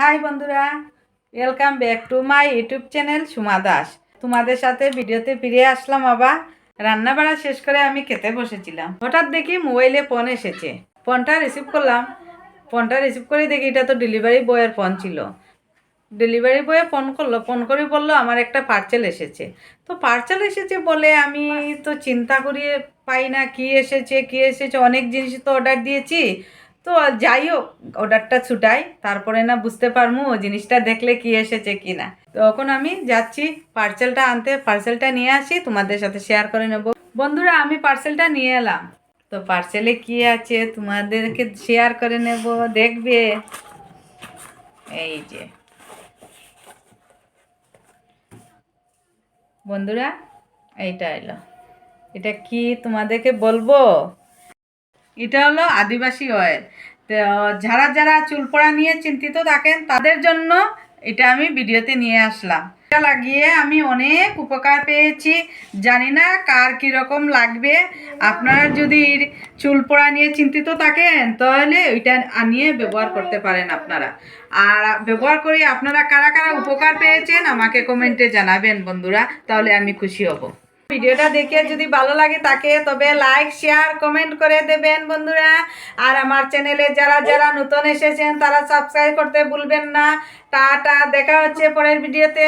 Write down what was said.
High বন্ধুরা welcome back to my YouTube channel Suma Das. তোমাদের সাথে ভিডিওতে ফিরে আসলাম আবার। রান্না বাড়া শেষ করে আমি খেতে বসেছিলাম। হঠাৎ দেখি মোবাইলে ফোন এসেছে। ফোনটা রিসিভ করলাম। ফোনটা রিসিভ করে দেখি এটা তো ডেলিভারি বয়ের ফোন ছিল। ডেলিভারি বয়ে ফোন করল, ফোন করে বলল আমার একটা পার্সেল এসেছে। তো পার্সেল এসেছে বলে আমি তো চিন্তা করিয়ে পাই না, কি এসেছে কি এসেছে, অনেক জিনিস তো অর্ডার দিয়েছি। তো যাই হোক অর্ডারটা ছুটাই, তারপরে না বুঝতে পারব জিনিসটা দেখলে কি এসেছে কি না। তখন আমি যাচ্ছি পার্সেলটা আনতে পার্সেলটা নিয়ে আসি, তোমাদের সাথে শেয়ার করে নেব। বন্ধুরা, আমি পার্সেলটা নিয়ে এলাম। তো পার্সেলে কি আছে তোমাদেরকে শেয়ার করে নেব, দেখবে? এই যে। বন্ধুরা, এইটা এলো। এটা কি তোমাদেরকে বলব? এটা হলো আদিবাসী অয়েল যারা যারা চুল পড়া নিয়ে চিন্তিত থাকেন, তাদের জন্য এটা আমি ভিডিওতে নিয়ে আসলাম। এটা লাগিয়ে আমি অনেক উপকার পেয়েছি। জানি না কার কীরকম লাগবে। আপনারা যদি চুল পড়া নিয়ে চিন্তিত থাকেন, তাহলে ওইটা আনিয়ে ব্যবহার করতে পারেন আপনারা। আর ব্যবহার করে আপনারা কারা কারা উপকার পেয়েছেন, আমাকে কমেন্টে জানাবেন বন্ধুরা। তাহলে আমি খুশি হব। ভিডিওটা দেখে যদি ভালো লাগে তাকে, তবে লাইক শেয়ার কমেন্ট করে দেবেন বন্ধুরা। আর আমার চ্যানেলে যারা যারা নতুন এসেছেন, তারা সাবস্ক্রাইব করতে ভুলবেন না। টাটা, দেখা হচ্ছে পরের ভিডিওতে